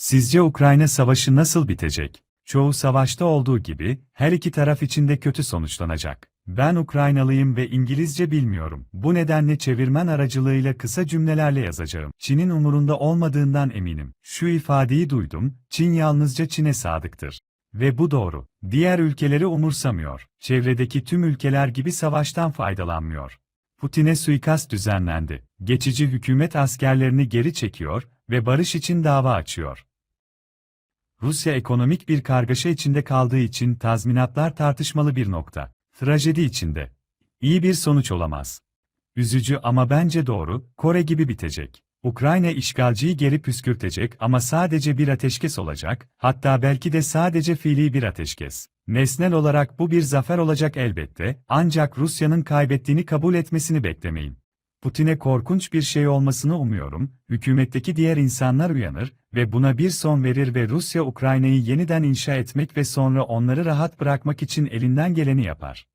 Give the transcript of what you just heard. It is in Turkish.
Sizce Ukrayna savaşı nasıl bitecek? Çoğu savaşta olduğu gibi, her iki taraf için de kötü sonuçlanacak. Ben Ukraynalıyım ve İngilizce bilmiyorum. Bu nedenle çevirmen aracılığıyla kısa cümlelerle yazacağım. Çin'in umurunda olmadığından eminim. Şu ifadeyi duydum, Çin yalnızca Çin'e sadıktır. Ve bu doğru. Diğer ülkeleri umursamıyor. Çevredeki tüm ülkeler gibi savaştan faydalanmıyor. Putin'e suikast düzenlendi. Geçici hükümet askerlerini geri çekiyor ve barış için dava açıyor. Rusya ekonomik bir kargaşa içinde kaldığı için tazminatlar tartışmalı bir nokta. Trajedi içinde. İyi bir sonuç olamaz. Üzücü ama bence doğru, Kore gibi bitecek. Ukrayna işgalciyi geri püskürtecek ama sadece bir ateşkes olacak, hatta belki de sadece fiili bir ateşkes. Nesnel olarak bu bir zafer olacak elbette, ancak Rusya'nın kaybettiğini kabul etmesini beklemeyin. Putin'e korkunç bir şey olmasını umuyorum, hükümetteki diğer insanlar uyanır ve buna bir son verir ve Rusya Ukrayna'yı yeniden inşa etmek ve sonra onları rahat bırakmak için elinden geleni yapar.